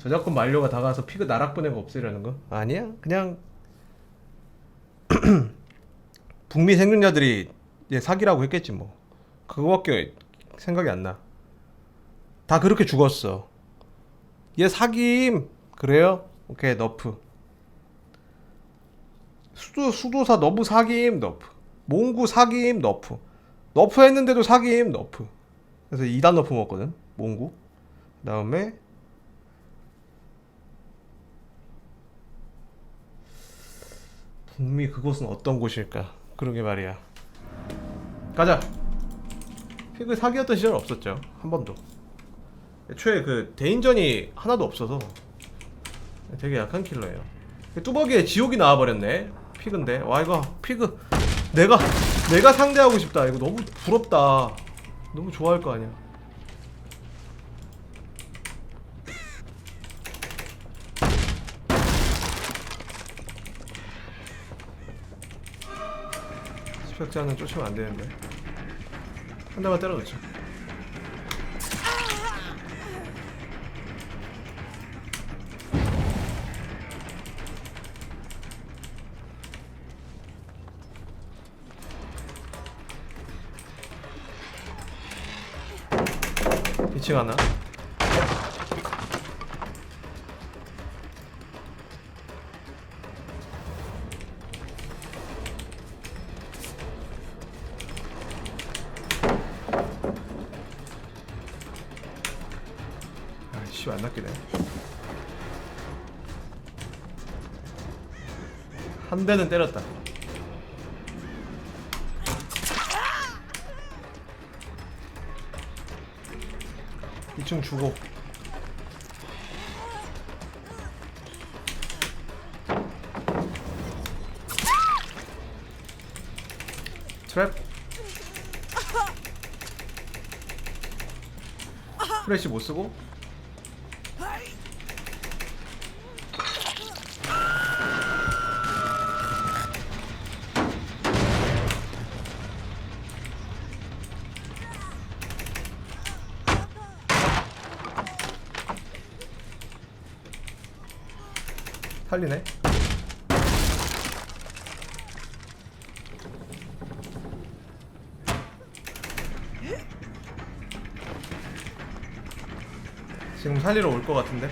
저작권 만료가 다가와서 피그 나락 보내고 없애려는 거? 아니야. 그냥 북미 생존자들이 얘 사기라고 했겠지 뭐. 그거밖에 생각이 안 나. 다 그렇게 죽었어. 얘 사기임. 그래요? 오케이 너프. 수도 수도사 너프 사기임 너프. 몽구 사기임 너프. 너프 했는데도 사기임 너프. 그래서 2단 너프 먹었거든. 몽구. 그다음에 북미 그곳은 어떤 곳일까? 그러게 말이야. 가자. 피그 사기였던 시절 없었죠. 한 번도. 애초에 그 대인전이 하나도 없어서 되게 약한 킬러예요. 뚜벅이에 지옥이 나와버렸네. 피그인데. 와 이거 피그 내가 내가 상대하고 싶다. 이거 너무 부럽다. 너무 좋아할 거 아니야. 수백자는 쫓으면 안 되는데. 한 대만 때려 넣자. 이층 하나. 아이씨 안 낚이네. 한 대는 때렸다. 이층 주고 트랩 프레시 못 쓰고 지금 살리러 올 것 같은데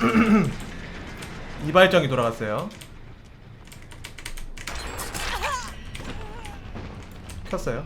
이발정이 돌아갔어요. 켰어요.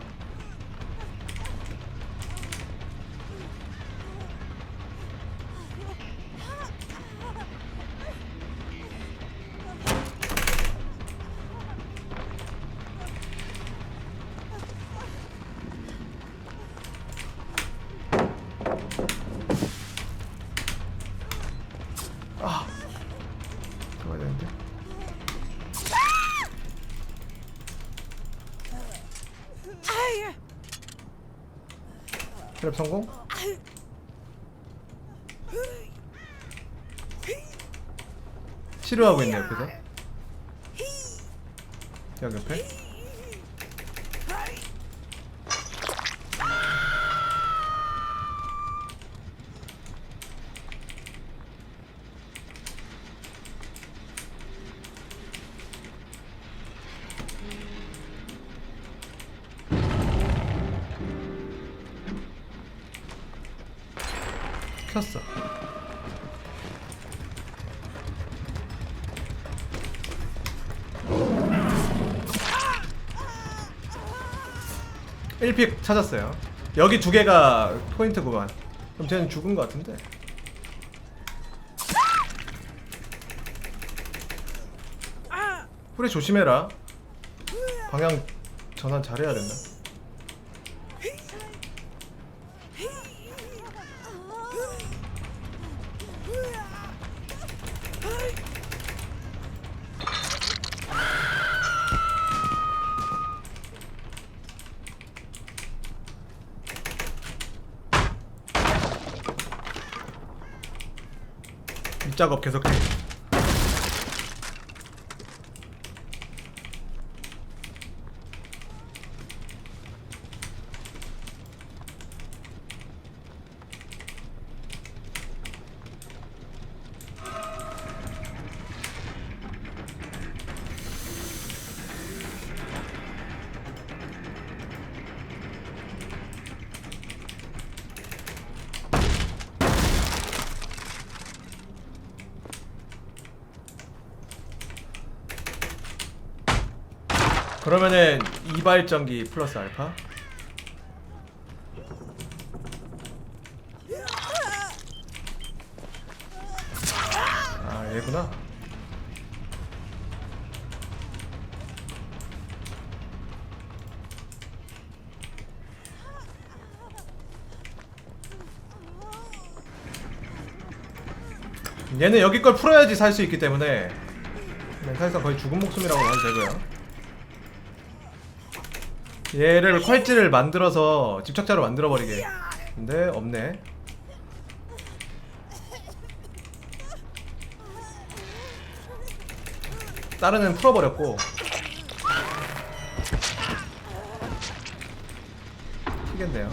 트랩 성공? 치료하고 있네 옆에서 여기 옆에 1픽 찾았어요. 여기 두 개가 포인트 구간. 그럼 쟤는 죽은 것 같은데. 후레 조심해라. 방향 전환 잘해야 된다. 집 작업 계속해. 그러면은 이발전기 플러스 알파? 아 얘구나. 얘는 여기 걸 풀어야지 살 수 있기 때문에. 그냥 사실상 거의 죽은 목숨이라고 봐도 되고요 얘를 콸지를 만들어서 집착자로 만들어버리게. 근데 없네. 다른 애는 풀어버렸고. 튀겠네요.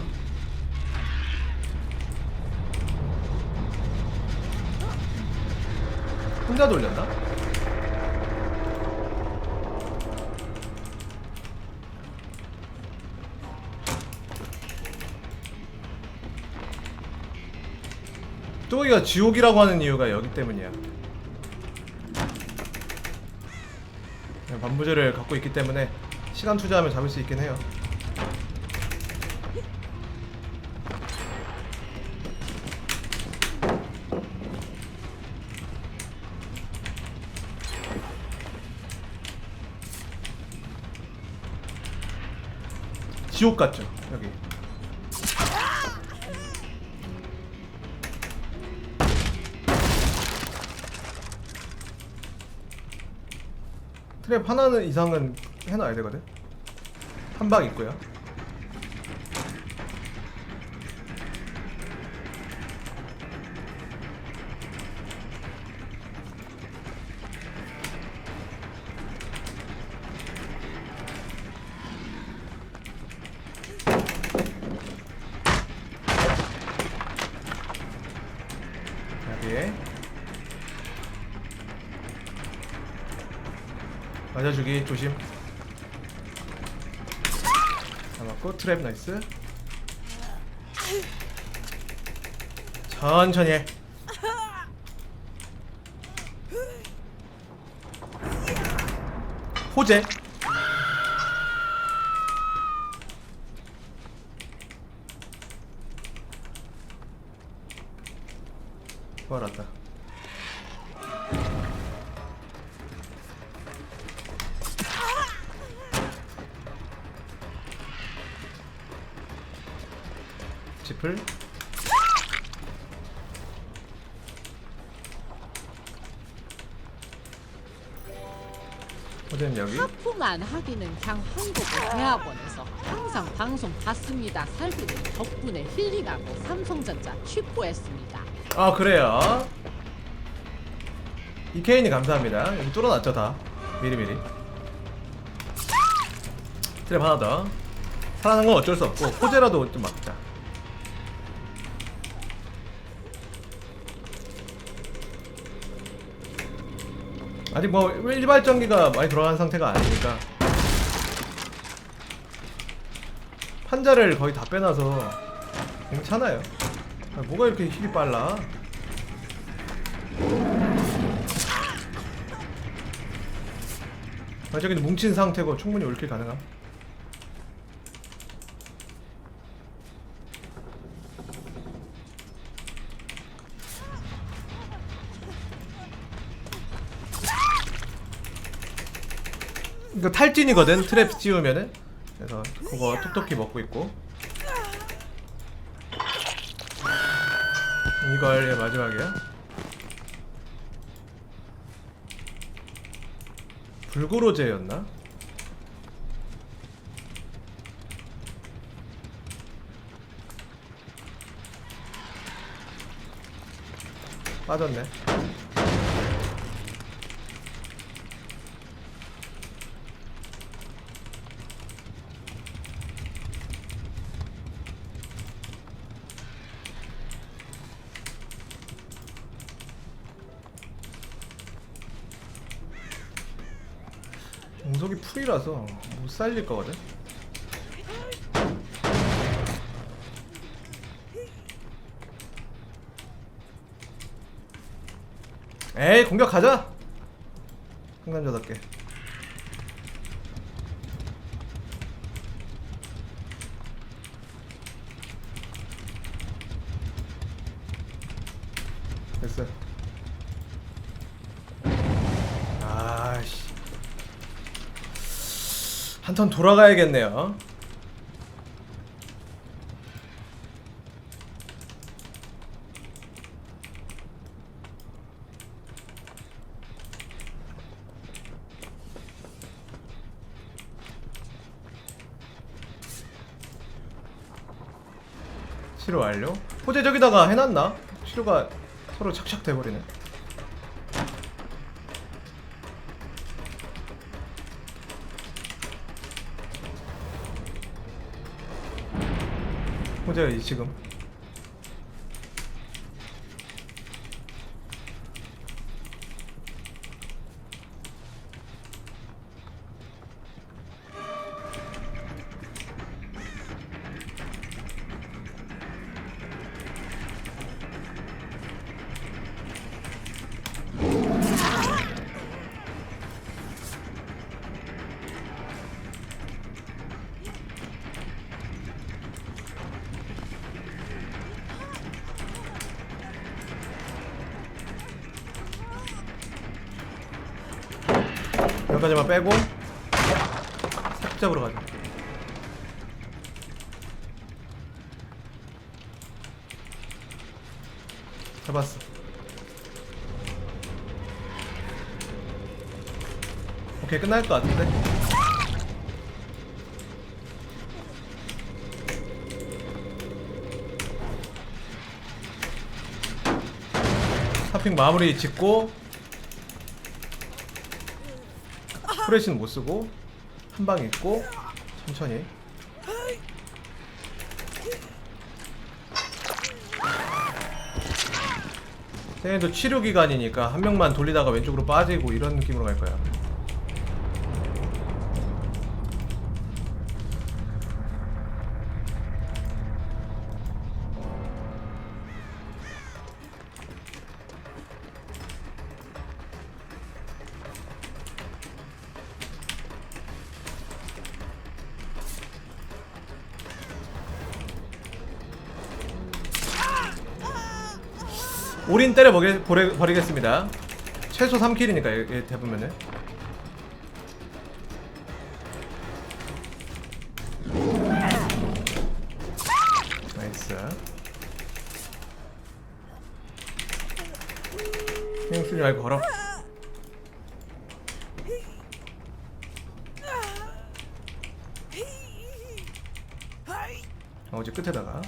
혼자 돌렸나? 또이가 지옥이라고 하는 이유가 여기 때문이야. 반부제를 갖고 있기 때문에 시간 투자하면 잡을 수 있긴 해요. 지옥 같죠 여기. 트랩 하나는 이상은 해놔야 되거든. 한방 있고요. 맞아주기 조심. 잡았고 트랩 나이스. 천천히 해. 호재. 부활한다 지플. 호재는 여기. 하품안 하기는 그냥 한국 대학원에서 항상 방송 봤습니다. 살구님 덕분에 힐링하고 삼성전자 취뽀했습니다. 아 그래요? 이케인이 감사합니다. 여기 뚫어놨죠 다. 미리미리. 트랩 하나 더. 살아난 건 어쩔 수 없고 호재라도 좀 막자 아직 뭐 일발전기가 많이 돌아간 상태가 아니니까 판자를 거의 다 빼놔서 괜찮아요 아, 뭐가 이렇게 힐이 빨라? 아, 저기는 뭉친 상태고 충분히 올킬 가능함. 이거 탈진이거든 트랩 씌우면은. 그래서 그거 톡톡히 먹고 있고. 이걸 얘 마지막이야. 불고로제였나? 빠졌네 구석이 풀이라서 못 살릴 거거든. 에이 공격 가자. 상남자 답게. 됐어. 아씨. 한턴 돌아가야겠네요. 치료 완료. 호재 저기다가 해놨나? 치료가 서로 착착 돼버리네. 이 지금. 여기까지만 빼고 삽 잡으러 가자. 잡았어. 오케이 끝날 것 같은데. 하핑 마무리 짓고 프레시는 못 쓰고 한 방 있고 천천히 쟤네도 치료 기간이니까 한 명만 돌리다가 왼쪽으로 빠지고 이런 느낌으로 갈 거야. 올인 때려 버리, 버리, 버리겠습니다. 최소 3킬이니까 얘, 얘 대보면은. 나이스. 신경 쓰지 말고 걸어. 어, 어제 끝에다가.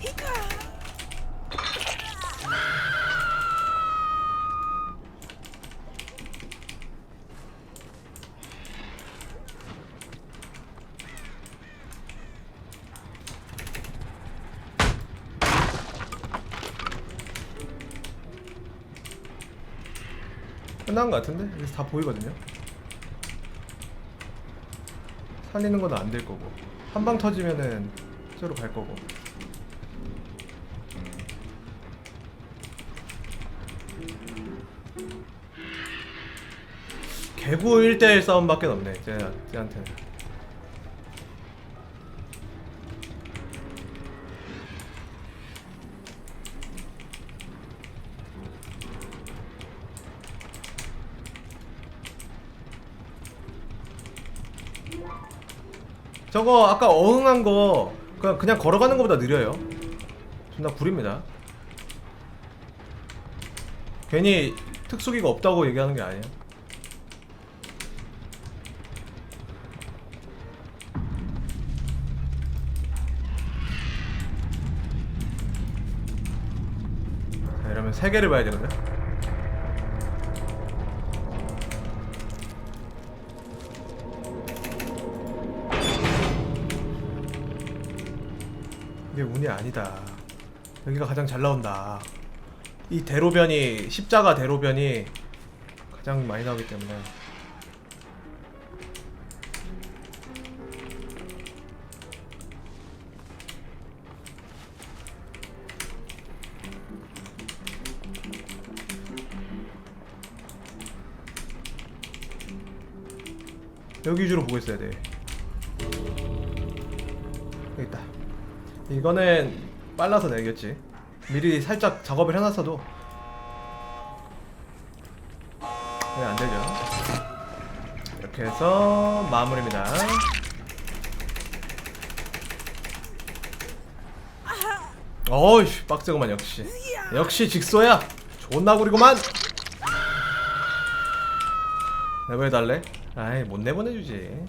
끝난 것 같은데? 여기서 다 보이거든요. 살리는 건 안 될 거고 한 방 터지면은 저로 갈 거고 개구 1대1 싸움밖에 없네 쟤, 쟤한테는 저거 아까 어흥한 거 그냥 그냥 걸어가는 것보다 느려요. 존나 구립니다. 괜히 특수기가 없다고 얘기하는 게 아니에요. 자, 이러면 세 개를 봐야 되는데. 문이 아니다. 여기가 가장 잘 나온다. 이 대로변이 십자가 대로변이 가장 많이 나오기 때문에 여기 위주로 보고 있어야 돼. 이거는 빨라서 내겠지. 미리 살짝 작업을 해놨어도. 왜 안되죠. 이렇게 해서 마무리입니다. 어이씨 빡세구만 역시. 역시 직소야. 존나 구리구만. 내보내달래? 아이 못 내보내주지.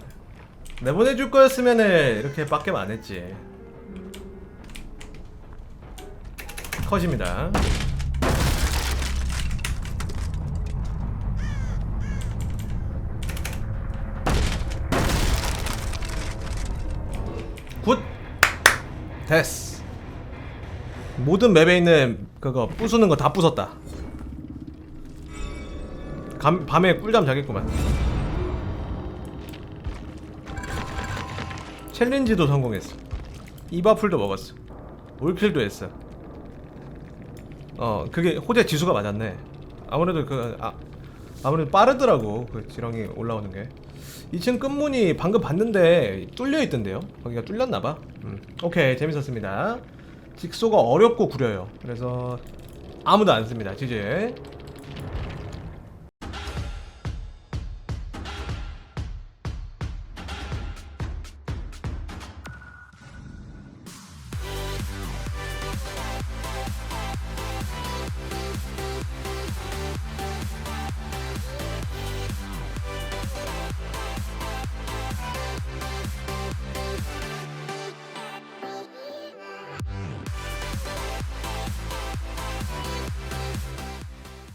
내보내줄 거였으면은 이렇게 빡겜 안 했지 컷입니다. 굿! 됐어. 모든 맵에 있는 그거 부수는 거 다 부쉈다. 감, 밤에 꿀잠 자겠구만. 챌린지도 성공했어. 이바풀도 먹었어. 올킬도 했어 어 그게 호재 지수가 맞았네. 아무래도 그 아, 아무래도 빠르더라고 그 지렁이 올라오는 게. 2층 끝문이 방금 봤는데 뚫려 있던데요? 거기가 뚫렸나봐? 음. 오케이 재밌었습니다. 직소가 어렵고 구려요. 그래서 아무도 안 씁니다 지지